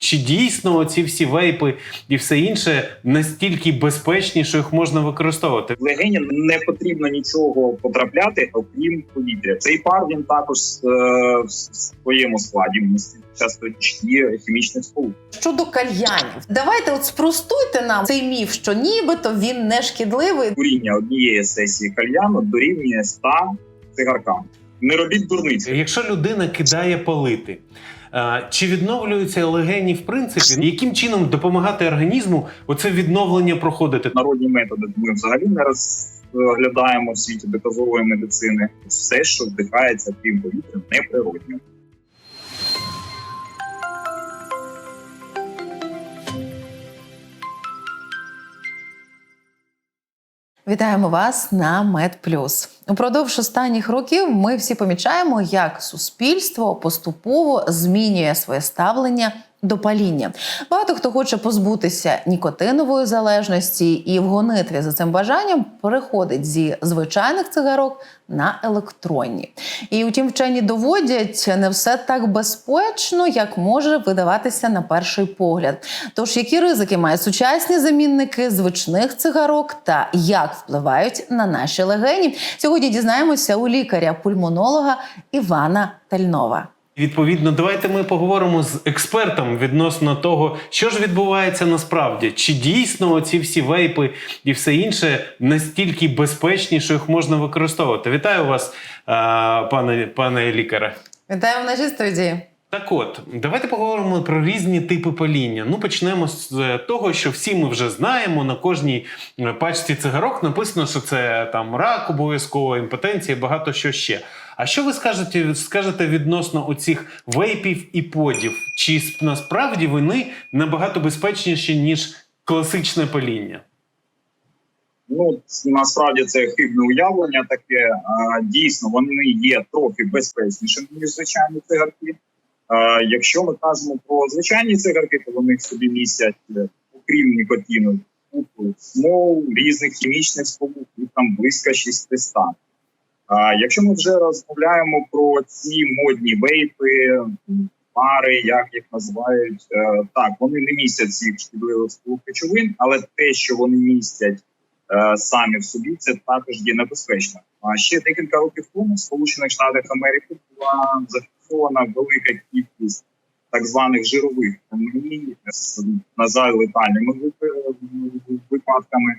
Чи дійсно ці всі вейпи і все інше настільки безпечні, що їх можна використовувати? В легені не потрібно нічого потрапляти, окрім повітря. Цей пар він також е, в своєму складі містить часточки хімічних сполук. Щодо кальянів, давайте от спростуйте нам цей міф, що нібито він не шкідливий. Куріння однієї сесії кальяну дорівнює 100 цигаркам. Не робіть дурниці. Якщо людина кидає палити, чи відновлюються легені в принципі? Яким чином допомагати організму оце відновлення проходити? Народні методи ми взагалі не розглядаємо в світі доказової медицини. Все, що вдихається крім повітря, неприродньо. Вітаємо вас на MedPlus. Упродовж останніх років ми всі помічаємо, як суспільство поступово змінює своє ставлення до паління. Багато хто хоче позбутися нікотинової залежності і в гонитві за цим бажанням переходить зі звичайних цигарок на електронні. І втім, вчені доводять, не все так безпечно, як може видаватися на перший погляд. Тож, які ризики мають сучасні замінники звичних цигарок та як впливають на наші легені? Сьогодні дізнаємося у лікаря-пульмонолога Івана Тальнова. Відповідно, давайте ми поговоримо з експертом відносно того, що ж відбувається насправді, чи дійсно ці всі вейпи і все інше настільки безпечні, що їх можна використовувати. Вітаю вас, пане, пане лікаре. Вітаємо в нашій студії. Так от, давайте поговоримо про різні типи паління. Ну, почнемо з е, того, що всі ми вже знаємо. На кожній е, пачці цигарок написано, що це там рак, обов'язково імпотенція, багато що ще. А що ви скажете, скажете відносно оцих вейпів і подів? Чи насправді вони набагато безпечніші, ніж класичне паління? Ну насправді це хибне уявлення. Таке дійсно вони є трохи безпечнішими ніж звичайні цигарки. Якщо ми кажемо про звичайні цигарки, то вони собі містять е, окрім нікотину, смол, різних хімічних сполук, там близько 600. А якщо ми вже розмовляємо про ці модні вейпи, пари, як їх називають, е, так вони не містять цих шкідливих речовин, але те, що вони містять е, самі в собі, це також є небезпечно. А ще декілька років тому в Сполучених Штатах Америки була зафіксована велика кількість так званих жирових каменій з назад летальними випадками.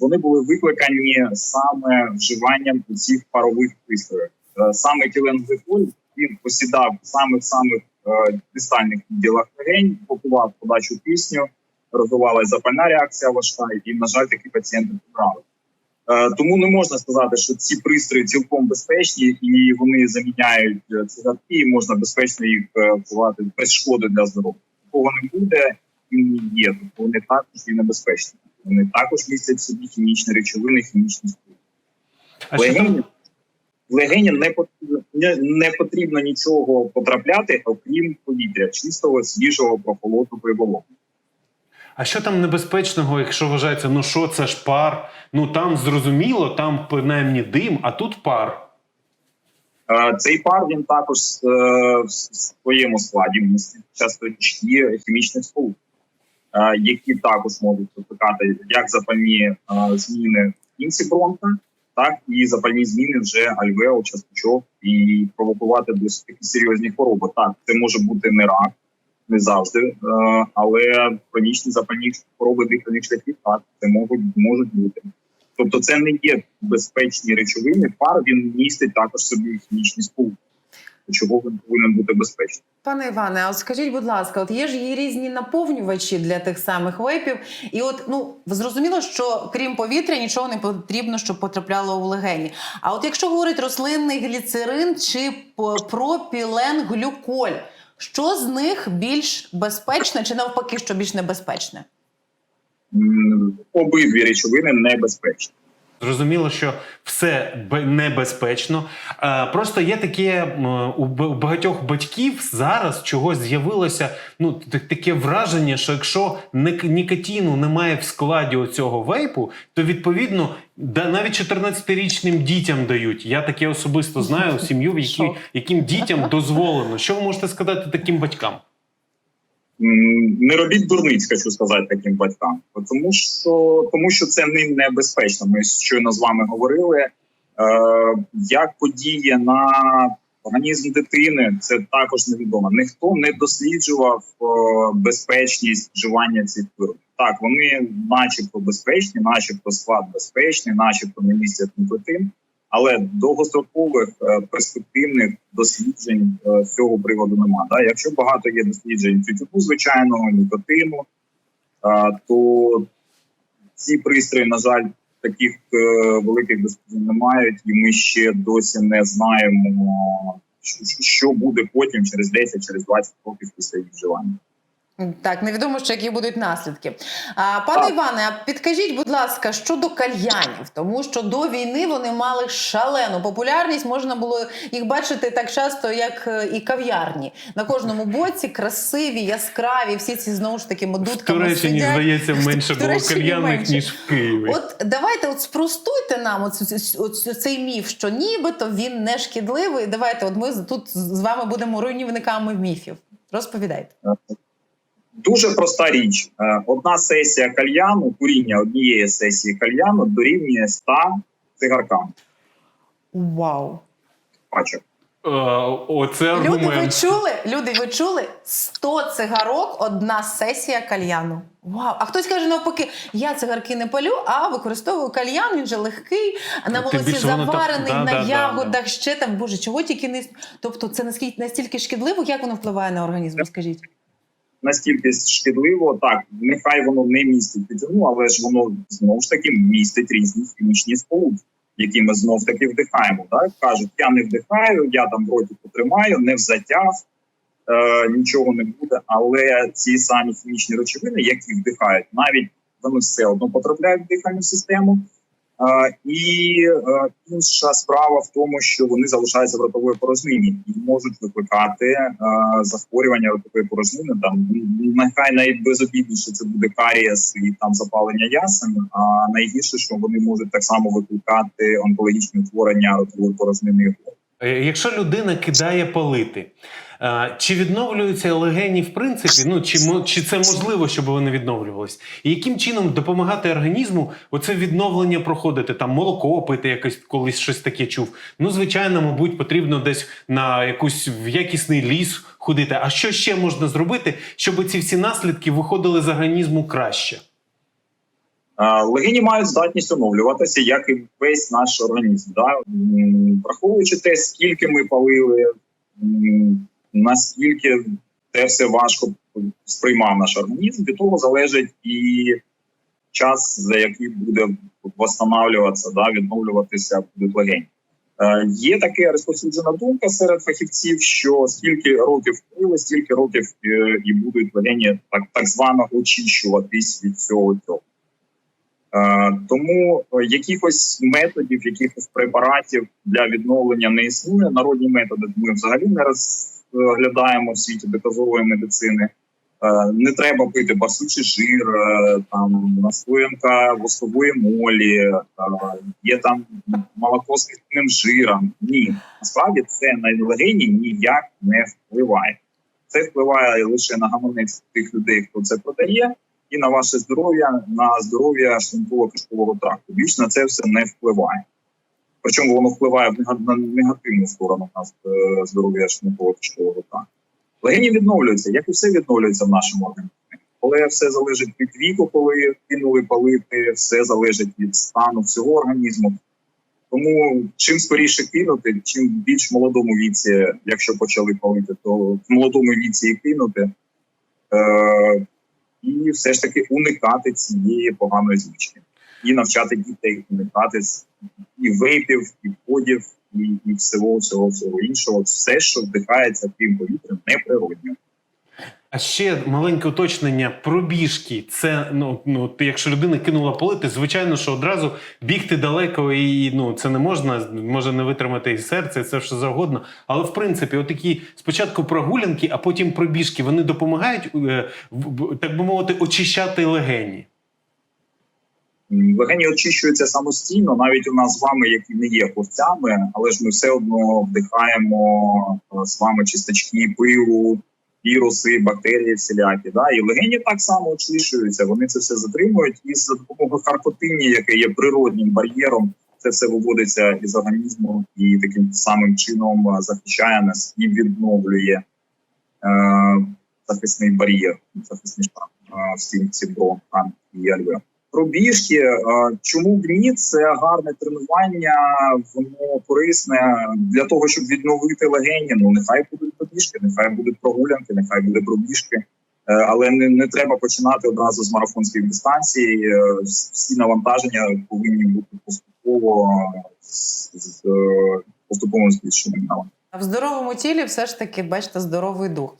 Вони були викликані саме вживанням цих парових пристроїв. Е, Саме тіленгликоль він посідав саме самих е, дистальних відділах легень, блокував подачу кисню, розвивалася запальна реакція важка, і, на жаль, такі пацієнти помирали. Е, Тому не можна сказати, що ці пристрої цілком безпечні і вони заміняють цигарки, і можна безпечно їх вживати без шкоди для здоров'я. Такого не буде і не є. Тобто вони також є небезпечні. Вони також містять в собі хімічні речовини, хімічні сполуки. В легені не потрібно, не, не потрібно нічого потрапляти, окрім повітря, чистого, свіжого, прохолодного і вологого. А що там небезпечного, якщо вважається, ну що це ж пар? Ну там зрозуміло, там принаймні дим, а тут пар. Е, Цей пар він також е, в своєму складі містить часточки хімічних сполук, які також можуть викликати як запальні е, зміни в кінці бронха, так і запальні зміни вже альвеол, часточок і провокувати досить такі серйозні хвороби. Так, це може бути не рак, не завжди, е, але хронічні запальні хвороби дихальних шляхів так це можуть можуть бути. Тобто це не є безпечні речовини. Пар він містить також собі хімічні сполуки. Чого він повинен бути безпечним? Пане Іване, а от скажіть, будь ласка, от є ж є різні наповнювачі для тих самих вейпів, і от ну зрозуміло, що крім повітря нічого не потрібно, щоб потрапляло в легені. А от якщо говорить рослинний гліцерин чи п- пропіленглюколь, що з них більш безпечне, чи навпаки, що більш небезпечне? Обидві речовини небезпечні. Зрозуміло, що все бе- небезпечно. Е, Просто є таке у багатьох батьків зараз чогось з'явилося ну таке враження, що якщо нікотину немає в складі оцього вейпу, то відповідно навіть 14-річним дітям дають. Я таке особисто знаю сім'ю, в якій, яким дітям дозволено. Що ви можете сказати таким батькам? Не робіть дурниць, хочу сказати таким батькам. Тому що, тому що це не небезпечно. Ми щойно з вами говорили. Е, як подіє на організм дитини, це також невідомо. Ніхто не досліджував е, безпечність вживання цих виробів. Так, вони, начебто, безпечні, начебто склад безпечний, начебто не містять никотин, але довгострокових е, перспективних досліджень е, з цього приводу немає. Да? Якщо багато є досліджень тютюку звичайного, нікотину, е, то ці пристрої, на жаль, таких великих досліджень не мають, і ми ще досі не знаємо, що буде потім через 10, через 20 років після їх вживання. Так, невідомо ще які будуть наслідки. А, пане Так. Іване, а підкажіть, будь ласка, щодо кальянів, тому що до війни вони мали шалену популярність. Можна було їх бачити так часто, як е, і кав'ярні. На кожному боці красиві, яскраві, всі ці знову ж таки В модутками Туреччині, сидять. здається, менше було кальянних, ніж в Києві. От давайте от спростуйте нам оцю, оцю- цей міф, що нібито він не шкідливий. Давайте, от ми тут з вами будемо руйнівниками міфів. Розповідайте. Дуже проста річ. Е, Одна сесія кальяну, куріння однієї сесії кальяну дорівнює 100 цигаркам Вау! пачок. Е, Оце Люди, ви чули? Люди, ви чули? 100 цигарок, одна сесія кальяну. Вау! А хтось каже навпаки, я цигарки не палю, а використовую кальян, він же легкий, на молоці так- заварений, да, на да, да, ягодах, ще там, боже, чого тільки не. Тобто це наскільки настільки шкідливо, як воно впливає на організм? Скажіть. Настільки шкідливо, так нехай воно не містить тютюну, але ж воно знову ж таки містить різні хімічні сполуки, які ми знов таки вдихаємо. Так кажуть, я не вдихаю, я там в роті потримаю, не взатяг, е, нічого не буде. Але ці самі хімічні речовини, які вдихають, навіть вони все одно потрапляють в дихальну систему. І е, інша справа в тому, що вони залишаються в ротовій порожнині і можуть викликати е, захворювання ротової порожнини. Там нехай найбезобідніше це буде карієс і там запалення ясен. А найгірше, що вони можуть так само викликати онкологічні утворення ротової порожнини. Е, Якщо людина кидає палити, е, чи відновлюються легені в принципі? Ну чи чи це можливо, щоб вони відновлювались? І яким чином допомагати організму оце відновлення проходити? Там молоко пити, якось колись щось таке чув. Ну, звичайно, мабуть, потрібно десь на якусь в якісний ліс ходити. А що ще можна зробити, щоб ці всі наслідки виходили з організму краще? Легені мають здатність оновлюватися, як і весь наш організм. Да? Враховуючи те, скільки ми палили, наскільки це все важко сприймав наш організм, від того залежить і час, за який буде восстанавливатися, да, відновлюватися будуть легені. Е, Є така розповсюджена думка серед фахівців, що скільки років пили, стільки років е, і будуть легені так, так звано очищуватись від цього цього. Е, Тому якихось методів, якихось препаратів для відновлення не існує. Народні методи ми взагалі не розглядаємо в світі доказової медицини. Е, Не треба пити барсучий жир, е, там настоянка воскової молі, є там молоко з кислим жиром. Ні, насправді це на легені ніяк не впливає. Це впливає лише на гаманець тих людей, хто це продає і на ваше здоров'я, на здоров'я шлунково-кишкового тракту. Більш на це все не впливає. Причому воно впливає на негативну сторону на е, здоров'я шлунково-кишкового тракту. Легені відновлюються, як і все відновлюється в нашому організмі. Але все залежить від віку, коли кинули палити, все залежить від стану всього організму. Тому чим скоріше кинути, чим більш молодому віці, якщо почали палити, то в молодому віці і кинути. Е- і все ж таки уникати цієї поганої звички, і навчати дітей уникати і випів, і подів, і, і всього, всього, всього іншого. Все, що вдихається тим повітрям, неприродньо. А ще маленьке уточнення пробіжки. Це ну, ну якщо людина кинула полити, звичайно, що одразу бігти далеко і ну це не можна, може не витримати і серце, і все що завгодно. Але в принципі, отакі спочатку прогулянки, а потім пробіжки, вони допомагають, е, так би мовити, очищати легені. Легені очищуються самостійно, навіть у нас з вами, які не є пловцями, але ж ми все одно вдихаємо е, з вами чисточки пиву, віруси, бактерії всілякі. Да? І легені так само очищуються, вони це все затримують, і за допомогою карпотині, яке є природнім бар'єром, це все виводиться із організму і таким самим чином захищає нас і відновлює е, захисний бар'єр, захисний шар е, в стінці бронха і альвеол. Пробіжки, чому б ні? Це гарне тренування, воно корисне для того, щоб відновити легені. Ну нехай будуть пробіжки, нехай будуть прогулянки, нехай буде пробіжки. Е, Але не, не треба починати одразу з марафонських дистанцій. Е, Всі навантаження повинні бути поступово з, з з поступовим збільшенням навантаження. В здоровому тілі все ж таки бачите здоровий дух.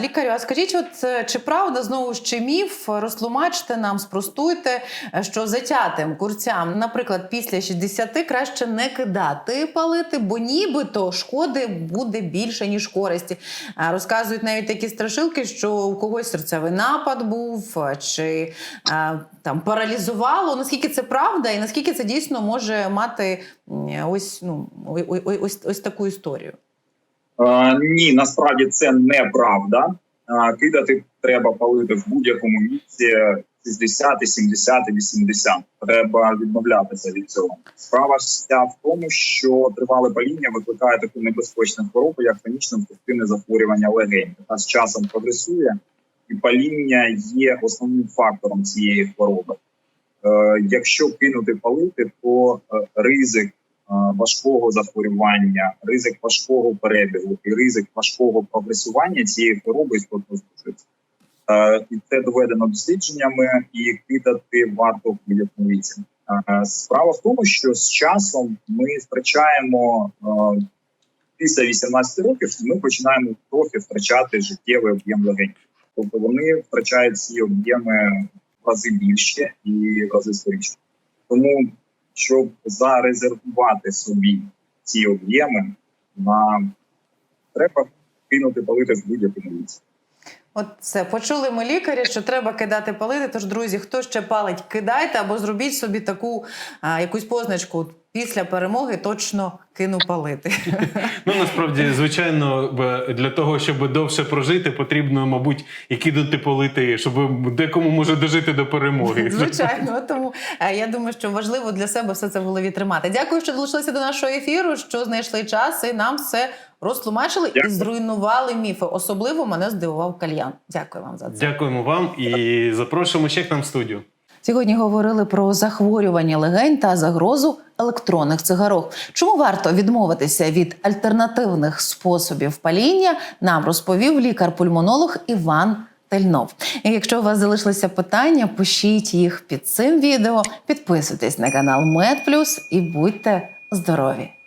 Лікарю, а скажіть, от е, чи правда знову ж чи міф? Розтлумачте нам, спростуйте, е, що затятим курцям, наприклад, після 60 краще не кидати палити, бо нібито шкоди буде більше ніж користі. Розказують навіть такі страшилки, що у когось серцевий напад був, чи там паралізувало. Наскільки це правда, і наскільки це дійсно може мати ось ну ой- ось, ось таку історію. Е, ні, насправді це неправда. Е, кидати треба палити в будь-якому віці 60, 70, 80. Треба відмовлятися від цього. Справа вся в тому, що тривале паління викликає таку небезпечну хворобу, як хронічне обструктивне захворювання легень, яка з часом прогресує, і паління є основним фактором цієї хвороби. Е, якщо кинути палити, то ризик важкого захворювання, ризик важкого перебігу і ризик важкого прогресування цієї хвороби істотно збільшується. Е, І це доведено дослідженнями, і кидати варто в будь-якому віці. Е, Справа в тому, що з часом ми втрачаємо е, після 18 років, ми починаємо трохи втрачати життєвий об'єм легень. Тобто вони втрачають ці об'єми в рази більше і в рази скоріше. Тому щоб зарезервувати собі ці об'єми, на треба кинути палити в будь-якому місці. От це почули ми лікарі, що треба кидати палити. Тож, друзі, хто ще палить, кидайте або зробіть собі таку а, якусь позначку. Після перемоги точно кину палити. Ну насправді, звичайно, б- для того, щоб довше прожити, потрібно, мабуть, і кидати полити, щоб декому може дожити до перемоги. Звичайно, тому е, я думаю, що важливо для себе все це в голові тримати. Дякую, що долучилися до нашого ефіру, що знайшли час і нам все розтлумачили і зруйнували міфи. Особливо мене здивував кальян. Дякую вам за це. Дякуємо вам і запрошуємо ще к нам в студію. Сьогодні говорили про захворювання легень та загрозу електронних цигарок. Чому варто відмовитися від альтернативних способів паління? Нам розповів лікар-пульмонолог Іван Тельнов. І якщо у вас залишилися питання, пишіть їх під цим відео, підписуйтесь на канал MedPlus і будьте здорові!